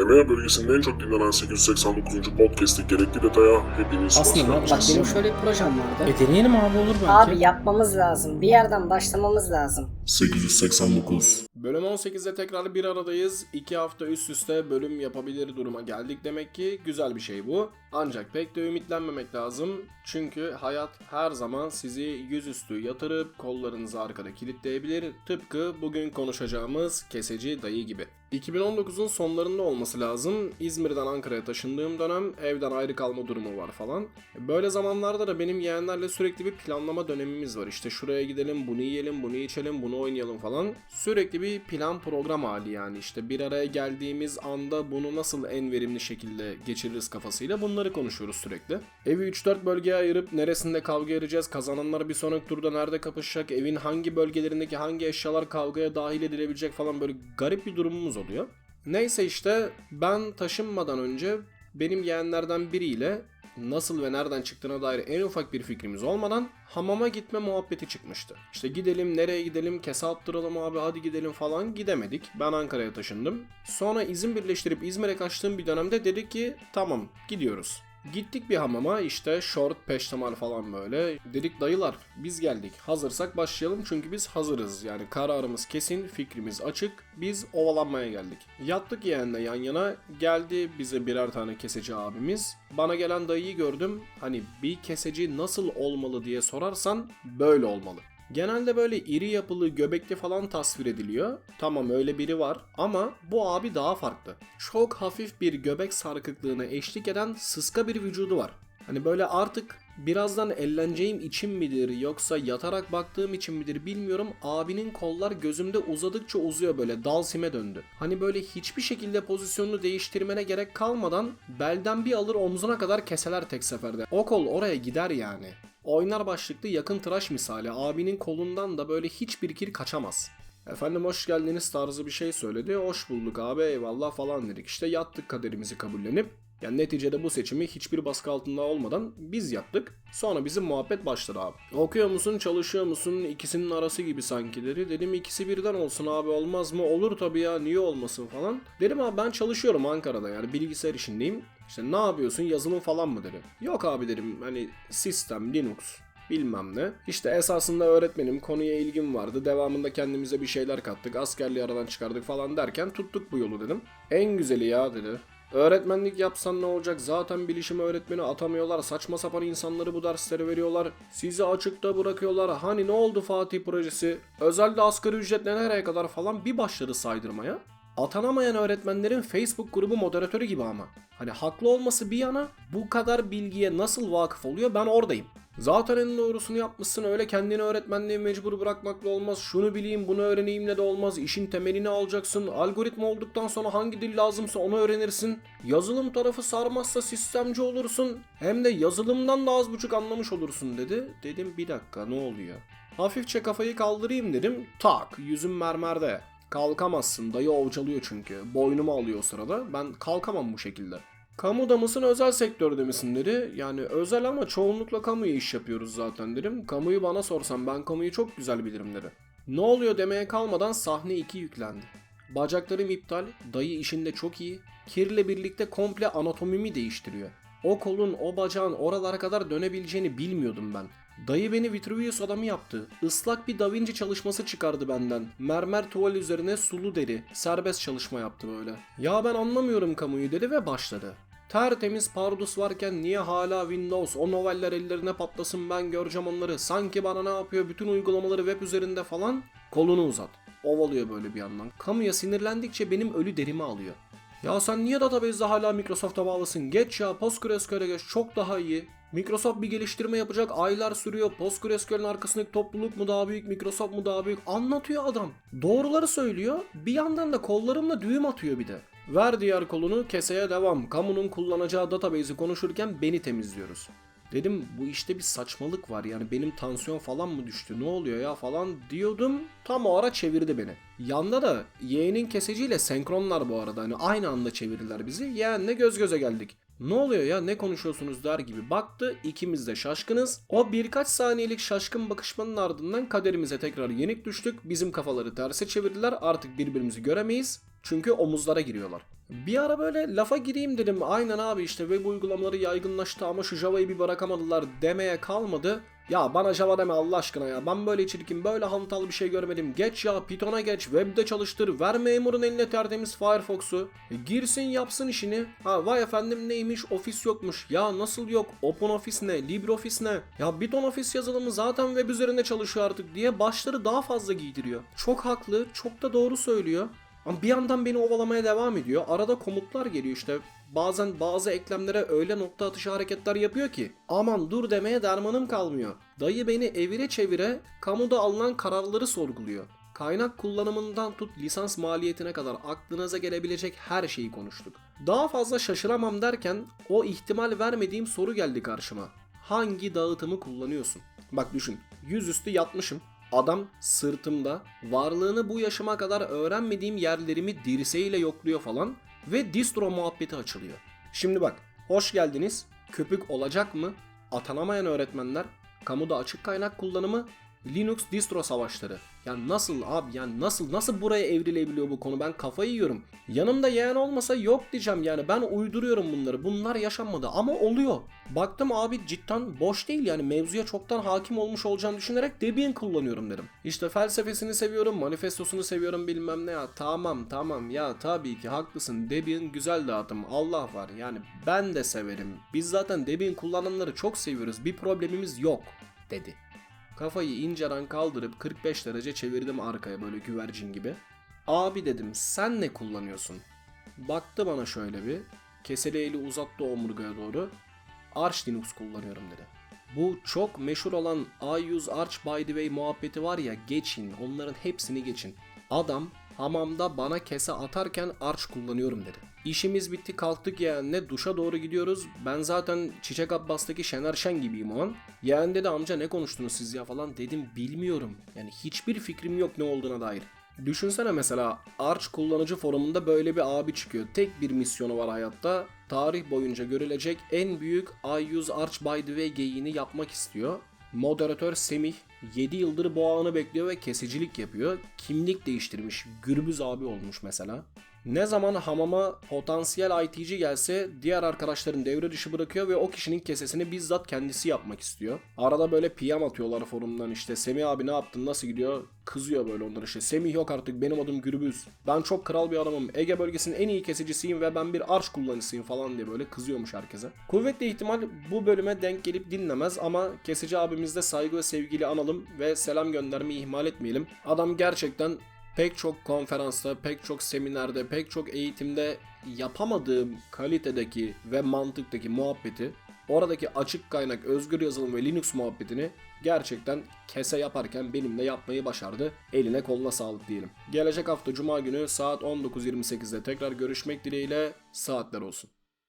EMEA bölgesinin en çok dinlenen 889. podcast'i gerekli detaya hepiniz hoş Aslında bak benim şöyle bir projem vardı. E deneyelim abi olur belki. Abi yapmamız lazım. Bir yerden başlamamız lazım. 889 Bölüm 18'de tekrar bir aradayız. İki hafta üst üste bölüm yapabilir duruma geldik demek ki güzel bir şey bu. Ancak pek de ümitlenmemek lazım. Çünkü hayat her zaman sizi yüzüstü yatırıp kollarınızı arkada kilitleyebilir. Tıpkı bugün konuşacağımız keseci dayı gibi. 2019'un sonlarında olması lazım. İzmir'den Ankara'ya taşındığım dönem evden ayrı kalma durumu var falan. Böyle zamanlarda da benim yeğenlerle sürekli bir planlama dönemimiz var. İşte şuraya gidelim, bunu yiyelim, bunu içelim, bunu oynayalım falan. Sürekli bir plan program hali yani. İşte bir araya geldiğimiz anda bunu nasıl en verimli şekilde geçiririz kafasıyla bunları konuşuyoruz sürekli. Evi 3-4 bölgeye ayırıp neresinde kavga edeceğiz, kazananlar bir sonraki turda nerede kapışacak, evin hangi bölgelerindeki hangi eşyalar kavgaya dahil edilebilecek falan böyle garip bir durumumuz oluyor. Neyse işte ben taşınmadan önce benim yeğenlerden biriyle nasıl ve nereden çıktığına dair en ufak bir fikrimiz olmadan hamama gitme muhabbeti çıkmıştı. İşte gidelim nereye gidelim kese attıralım abi hadi gidelim falan gidemedik. Ben Ankara'ya taşındım. Sonra izin birleştirip İzmir'e kaçtığım bir dönemde dedik ki tamam gidiyoruz. Gittik bir hamama işte short peştemal falan böyle. Dedik dayılar biz geldik. Hazırsak başlayalım çünkü biz hazırız. Yani kararımız kesin, fikrimiz açık. Biz ovalanmaya geldik. Yattık yeğenle yan yana. Geldi bize birer tane keseci abimiz. Bana gelen dayıyı gördüm. Hani bir keseci nasıl olmalı diye sorarsan böyle olmalı. Genelde böyle iri yapılı, göbekli falan tasvir ediliyor. Tamam öyle biri var ama bu abi daha farklı. Çok hafif bir göbek sarkıklığına eşlik eden sıska bir vücudu var. Hani böyle artık birazdan elleneceğim için midir yoksa yatarak baktığım için midir bilmiyorum. Abinin kollar gözümde uzadıkça uzuyor böyle dalsime döndü. Hani böyle hiçbir şekilde pozisyonunu değiştirmene gerek kalmadan belden bir alır omzuna kadar keseler tek seferde. O kol oraya gider yani. Oynar başlıklı yakın tıraş misali abinin kolundan da böyle hiçbir kir kaçamaz. Efendim hoş geldiniz tarzı bir şey söyledi. Hoş bulduk abi eyvallah falan dedik. İşte yattık kaderimizi kabullenip. Yani neticede bu seçimi hiçbir baskı altında olmadan biz yaptık. Sonra bizim muhabbet başladı abi. Okuyor musun, çalışıyor musun? İkisinin arası gibi sankileri. Dedim ikisi birden olsun abi olmaz mı? Olur tabii ya niye olmasın falan. Dedim abi ben çalışıyorum Ankara'da yani bilgisayar işindeyim. İşte ne yapıyorsun yazılım falan mı dedi. Yok abi dedim hani sistem, Linux bilmem ne. İşte esasında öğretmenim konuya ilgim vardı. Devamında kendimize bir şeyler kattık. Askerliği aradan çıkardık falan derken tuttuk bu yolu dedim. En güzeli ya dedi. Öğretmenlik yapsan ne olacak? Zaten bilişim öğretmeni atamıyorlar. Saçma sapan insanları bu dersleri veriyorlar. Sizi açıkta bırakıyorlar. Hani ne oldu Fatih projesi? Özelde asgari ücretle nereye kadar falan bir başladı saydırmaya. Atanamayan öğretmenlerin Facebook grubu moderatörü gibi ama. Hani haklı olması bir yana bu kadar bilgiye nasıl vakıf oluyor ben oradayım. Zaten en doğrusunu yapmışsın öyle kendini öğretmenliğe mecbur bırakmakla olmaz. Şunu bileyim bunu öğreneyimle de olmaz. İşin temelini alacaksın. Algoritma olduktan sonra hangi dil lazımsa onu öğrenirsin. Yazılım tarafı sarmazsa sistemci olursun. Hem de yazılımdan da az buçuk anlamış olursun dedi. Dedim bir dakika ne oluyor? Hafifçe kafayı kaldırayım dedim. Tak yüzüm mermerde. Kalkamazsın dayı ovcalıyor çünkü. Boynumu alıyor o sırada. Ben kalkamam bu şekilde. Kamuda mısın özel sektörde misin dedi. Yani özel ama çoğunlukla kamuya iş yapıyoruz zaten dedim. Kamuyu bana sorsan ben kamuyu çok güzel bilirim dedi. Ne oluyor demeye kalmadan sahne 2 yüklendi. Bacaklarım iptal, dayı işinde çok iyi. Kirle birlikte komple anatomimi değiştiriyor. O kolun, o bacağın oralara kadar dönebileceğini bilmiyordum ben. Dayı beni Vitruvius adamı yaptı. Islak bir Da Vinci çalışması çıkardı benden. Mermer tuval üzerine sulu deri. Serbest çalışma yaptı böyle. Ya ben anlamıyorum kamuyu dedi ve başladı. Tertemiz Pardus varken niye hala Windows? O noveller ellerine patlasın ben göreceğim onları. Sanki bana ne yapıyor bütün uygulamaları web üzerinde falan. Kolunu uzat. Ovalıyor böyle bir yandan. Kamuya sinirlendikçe benim ölü derimi alıyor. Ya sen niye database'de hala Microsoft'a bağlısın? Geç ya PostgreSQL'e geç çok daha iyi. Microsoft bir geliştirme yapacak aylar sürüyor. PostgreSQL'in arkasındaki topluluk mu daha büyük, Microsoft mu daha büyük anlatıyor adam. Doğruları söylüyor. Bir yandan da kollarımla düğüm atıyor bir de. Ver diğer kolunu keseye devam. Kamunun kullanacağı database'i konuşurken beni temizliyoruz. Dedim bu işte bir saçmalık var yani benim tansiyon falan mı düştü ne oluyor ya falan diyordum. Tam o ara çevirdi beni. Yanda da yeğenin keseciyle senkronlar bu arada hani aynı anda çevirdiler bizi. Yeğenle göz göze geldik. Ne oluyor ya ne konuşuyorsunuz der gibi baktı ikimiz de şaşkınız. O birkaç saniyelik şaşkın bakışmanın ardından kaderimize tekrar yenik düştük. Bizim kafaları terse çevirdiler artık birbirimizi göremeyiz. Çünkü omuzlara giriyorlar. Bir ara böyle lafa gireyim dedim. Aynen abi işte web uygulamaları yaygınlaştı ama şu Java'yı bir bırakamadılar demeye kalmadı. Ya bana Java deme Allah aşkına ya. Ben böyle çirkin, böyle hantal bir şey görmedim. Geç ya Python'a geç, webde çalıştır. Ver memurun eline tertemiz Firefox'u. E, girsin yapsın işini. Ha vay efendim neymiş ofis yokmuş. Ya nasıl yok? OpenOffice ne? LibreOffice ne? Ya Python Office yazılımı zaten web üzerinde çalışıyor artık diye başları daha fazla giydiriyor. Çok haklı, çok da doğru söylüyor. Ama bir yandan beni ovalamaya devam ediyor. Arada komutlar geliyor işte. Bazen bazı eklemlere öyle nokta atışı hareketler yapıyor ki aman dur demeye dermanım kalmıyor. Dayı beni evire çevire kamuda alınan kararları sorguluyor. Kaynak kullanımından tut lisans maliyetine kadar aklınıza gelebilecek her şeyi konuştuk. Daha fazla şaşıramam derken o ihtimal vermediğim soru geldi karşıma. Hangi dağıtımı kullanıyorsun? Bak düşün. Yüzüstü yatmışım. Adam sırtımda varlığını bu yaşıma kadar öğrenmediğim yerlerimi dirseğiyle yokluyor falan ve distro muhabbeti açılıyor. Şimdi bak hoş geldiniz. Köpük olacak mı? Atanamayan öğretmenler, kamuda açık kaynak kullanımı, Linux distro savaşları. Ya nasıl abi yani nasıl nasıl buraya evrilebiliyor bu konu ben kafayı yiyorum. Yanımda yeğen olmasa yok diyeceğim yani ben uyduruyorum bunları. Bunlar yaşanmadı ama oluyor. Baktım abi cidden boş değil yani mevzuya çoktan hakim olmuş olacağını düşünerek Debian kullanıyorum dedim. İşte felsefesini seviyorum, manifestosunu seviyorum bilmem ne ya. Tamam tamam ya tabii ki haklısın. Debian güzel dağıtım. Allah var yani ben de severim. Biz zaten Debian kullananları çok seviyoruz. Bir problemimiz yok dedi. Kafayı inceden kaldırıp 45 derece çevirdim arkaya böyle güvercin gibi. Abi dedim sen ne kullanıyorsun? Baktı bana şöyle bir. Keseli eli uzattı omurgaya doğru. Arch Linux kullanıyorum dedi. Bu çok meşhur olan I use Arch by the way muhabbeti var ya geçin onların hepsini geçin. Adam hamamda bana kese atarken Arch kullanıyorum dedi. İşimiz bitti kalktık yeğenle duşa doğru gidiyoruz. Ben zaten Çiçek Abbas'taki Şener Şen gibiyim o an. Yeğen dedi amca ne konuştunuz siz ya falan dedim bilmiyorum. Yani hiçbir fikrim yok ne olduğuna dair. Düşünsene mesela Arch kullanıcı forumunda böyle bir abi çıkıyor. Tek bir misyonu var hayatta. Tarih boyunca görülecek en büyük I use Arch by the way geyiğini yapmak istiyor. Moderatör Semih 7 yıldır bu ağını bekliyor ve kesicilik yapıyor. Kimlik değiştirmiş. Gürbüz abi olmuş mesela. Ne zaman hamama potansiyel IT'ci gelse diğer arkadaşların devre dışı bırakıyor ve o kişinin kesesini bizzat kendisi yapmak istiyor. Arada böyle PM atıyorlar forumdan işte Semih abi ne yaptın nasıl gidiyor kızıyor böyle onlara işte Semih yok artık benim adım Gürbüz. Ben çok kral bir adamım Ege bölgesinin en iyi kesicisiyim ve ben bir arş kullanıcısıyım falan diye böyle kızıyormuş herkese. Kuvvetli ihtimal bu bölüme denk gelip dinlemez ama kesici abimizde saygı ve sevgiyle analım ve selam göndermeyi ihmal etmeyelim. Adam gerçekten pek çok konferansta, pek çok seminerde, pek çok eğitimde yapamadığım kalitedeki ve mantıktaki muhabbeti, oradaki açık kaynak, özgür yazılım ve Linux muhabbetini gerçekten kese yaparken benimle yapmayı başardı. Eline koluna sağlık diyelim. Gelecek hafta Cuma günü saat 19.28'de tekrar görüşmek dileğiyle saatler olsun.